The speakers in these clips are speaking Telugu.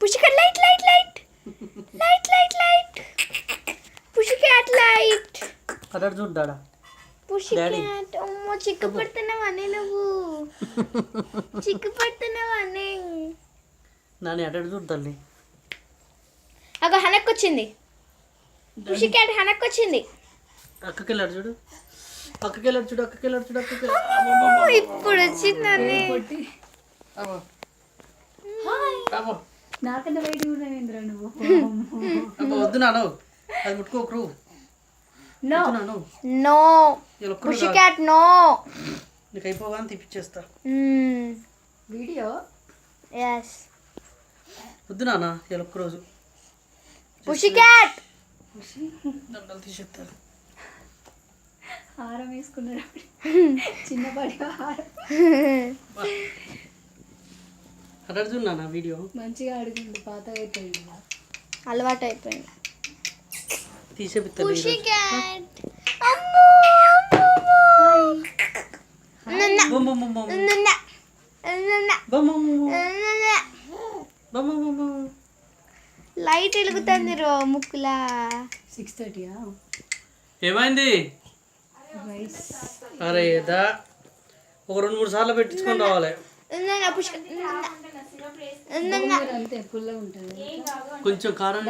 Pussycat light, light, light. light, light, light. Pussycat light. Colour చూడు డాడా పుషిక్యాట్ అమ్మో చిక్కు పడుతున్నావు అనే నువ్వు చిక్కు పడుతున్నావు అనే నాని అటు చూడు తల్లి అగో హనక్కొచ్చింది పుషిక్యాట్ హనక్కొచ్చింది అక్కకి వెళ్ళాడు చూడు అక్కకి వెళ్ళాడు చూడు అక్కకి వెళ్ళాడు చూడు అక్కకి ఇప్పుడు వచ్చిందని హాయ్ నాకన్నా బయట ఉన్నావేంద్రా నువ్వు. అబ్బా వద్దు నాను. అది ముట్టుకోకరు నో. నో. Pussycat no. నీకు అయిపోగానే తీపిచ్చేస్తా వీడియో? ఎస్ వద్దు నాన్న ఇలా ఒక్కరోజు పుషికట్ దండలు తీసేస్తారు హారం వేసుకున్నారు చిన్నపాటి హారం. అడుగుతున్నానా వీడియో? మంచిగా అడిగిండు పాత అయిపోయింది అలవాటు అయిపోయింది తీసేపిస్తాను లైట్ వెలుగుతుంది రో ముక్కులా. సిక్స్ థర్టీయా ఏమైంది? అరే దా. ఒక రెండు మూడు సార్లు పెట్టించుకొని రావాలి. అంతే ఉంటుంది. కొంచెం కారం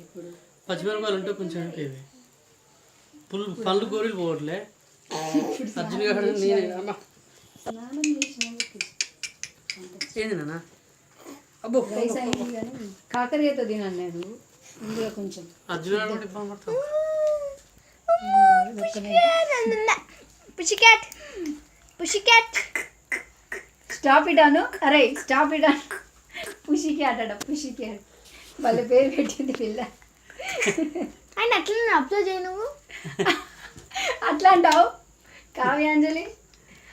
ఇప్పుడు. పచ్చిమిరపకాయలు ఉంటే కొంచెం పుల్ పళ్ళు గోరీలు పోవట్లే. అర్జున్ గారు నేనే అమ్మా. స్నానం చేసిన ఏంది నాన్న? అబ్బో. రైస్ అయింది కానీ కాకరకాయతో తినాను నేను. ఇందులో కొంచెం. అర్జున్ గారు పుషికాట్ పుషికాట్ స్టాప్ ఇట్ అను అరే stop it Anu pussy cat అట పుషి క్యాట్ వాళ్ళ పేరు పెట్టింది పిల్ల. ఆయన అట్లా అబ్జర్వ్ చేయ నువ్వు. అట్లా అంటావు కావ్యాంజలి?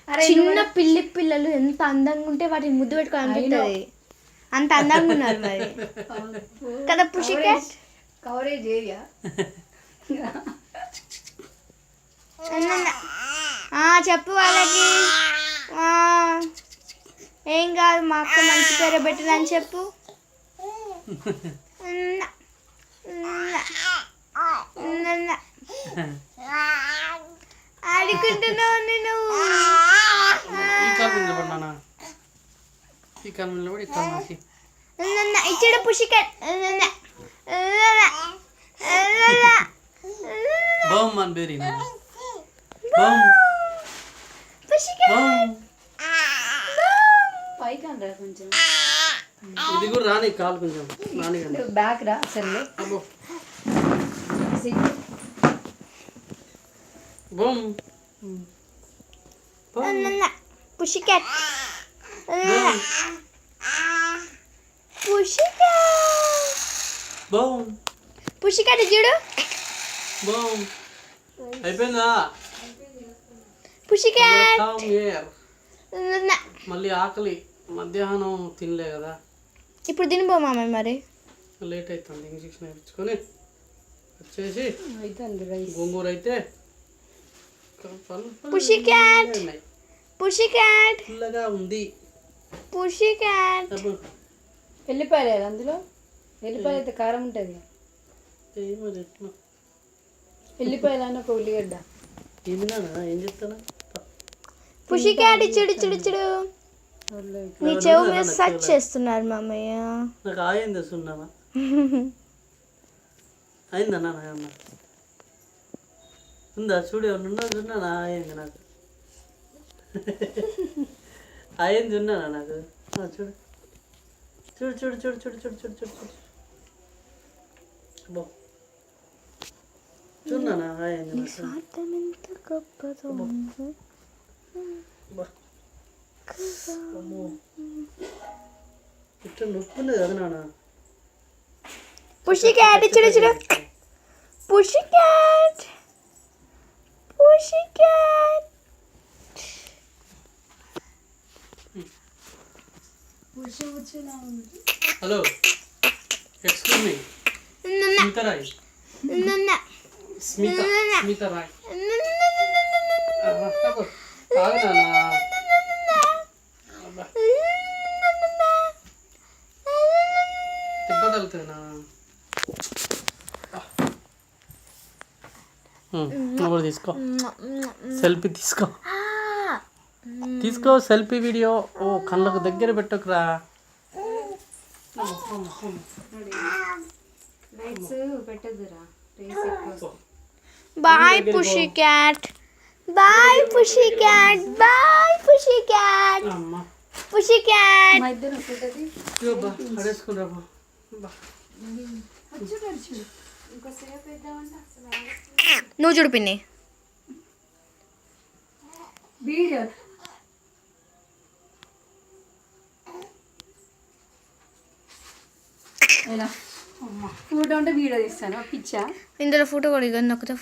అరే చిన్న పిల్లి పిల్లలు ఎంత అందంగా ఉంటే వాటిని ముద్దు పెట్టుకో అనిపిస్తుంది అంత అందంగా ఉన్నారు మరి. కదా పుషికాట్ కవరేజ్ ఏరియా చెప్పు వాళ్ళకి. ఆ, ఏం కాదు మా అక్క మంచి పేరు పెట్టిందని చెప్పు. ఆడుకుంటున్నావు నువ్వు ఇచ్చాడు పుషికట్ పుషికట్ రా కొంచెం. ఇది కూడా రాని కాలు కొంచెం రాని బ్యాక్ రా సర్లే. బొమ్. పుషి క్యాట్ పుషి క్యాట్ బొమ్. పుషి క్యాట్ చూడు. బొమ్. అయిపోయిందా? పుషి క్యాట్ మళ్ళీ ఆకలి. మధ్యాహ్నం తినలే కదా. ఇప్పుడు తినిపోమా మరి? లేట్ అవుతుంది ఇంజక్షన్ వేయించుకొని వచ్చేసి గోంగూర అయితే పుషి క్యాట్ పుషి క్యాట్ పుల్లగా ఉంది. పుషి క్యాట్ వెళ్ళిపోయారు అందులో? వెళ్ళిపోయి అయితే కారం ఉంటుంది. వెళ్ళిపోయాలని ఒక ఉల్లిగడ్డ. ఏం చెప్తానా పుషి క్యాట్ ఇచ్చాడు ఇచ్చాడు ఇచ్చాడు. నీ చెవు మీద సర్చ్ చేస్తున్నారు మామయ్య. నాకు ఆయింది సున్నామా అయిందా నాన్న ఏమన్నా? ఉందా? చూడు ఏమన్నా చూన్నానా అయింది నాకు. అయింది ఉన్నానా నాకు? చూడు. చూడు చూడు చూడు చూడు చూడు చూడు చూడు చూడు. నాకు. స్వార్థం ఎంత గొప్పదో. అబ్బా. అమ్మో ఇట్లా నొప్పి ఉంది కదా నాన్న పుషికట్ ఇచ్చుడు ఇచ్చుడు pussycat pussycat hello excuse me Smita Roy Smita Smita Roy ఆగనా దెబ్బ తగులుతుంది కూడా తీసుకో. సెల్ఫీ తీసుకో. తీసుకో సెల్ఫీ వీడియో. ఓ కళ్ళకు దగ్గర పెట్టకురా. Bye pussycat. Bye pussycat. Bye pussycat. అమ్మా. Pussycat. నువ్వు చూడు పిన్ని. ఫోటో ఉంటే వీడియో తీస్తాను. పిచ్చా? ఇందులో ఫోటో కూడా నొక్కుతా